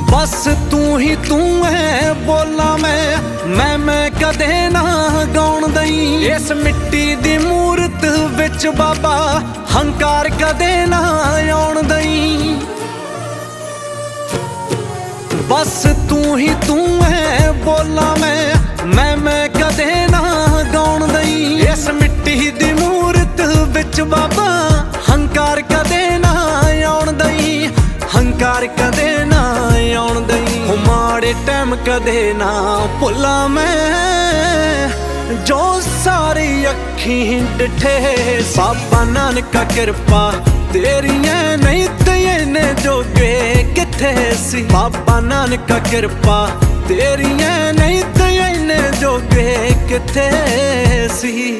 ਬਸ ਤੂੰ ਹੀ ਤੂੰ ਹੈ ਬੋਲਾ ਮੈਂ ਮੈਂ ਮੈਂ ਕਦੇ ਨਾ ਗਾਉਣ ਦਈ ਇਸ ਮਿੱਟੀ ਦੀ ਮੂਰਤ ਵਿੱਚ ਬਾਬਾ ਹੰਕਾਰ ਕਦੇ ਨਾ ਆਉਣ ਦਈ ਬਸ ਤੂੰ ਹੀ ਤੂੰ ਹੈ ਬੋਲਾ ਮੈਂ ਮੈਂ ਮੈਂ ਕਦੇ ਨਾ ਗਾਉਣ ਦਈ ਇਸ ਮਿੱਟੀ ਦੀ ਮੂਰਤ ਵਿੱਚ ਬਾਬਾ ਹੰਕਾਰ ਕਦੇ ਨਾ ਆਉਣ ਦਈ ਹੰਕਾਰ ਕਦੇ ਉਹ ਟਾਈਮ ਕਦੇ ਨਾ ਭੁੱਲਾਂ ਮੈਂ। ਜੋ ਸਾਰੀ ਅੱਖੀਂ ਡਿਠੇ ਬਾਬਾ ਨਾਨਕਾ ਕਿਰਪਾ। ਤੇਰੀਆਂ ਨਹੀਂ ਤੇ ਇਹਨੇ ਜੋਗੇ ਕਿੱਥੇ ਸੀ? ਬਾਬਾ ਨਾਨਕਾ ਕਿਰਪਾ। ਤੇਰੀਆਂ ਨਹੀਂ ਤੇ ਇਹਨੇ ਜੋਗੇ ਕਿੱਥੇ ਸੀ?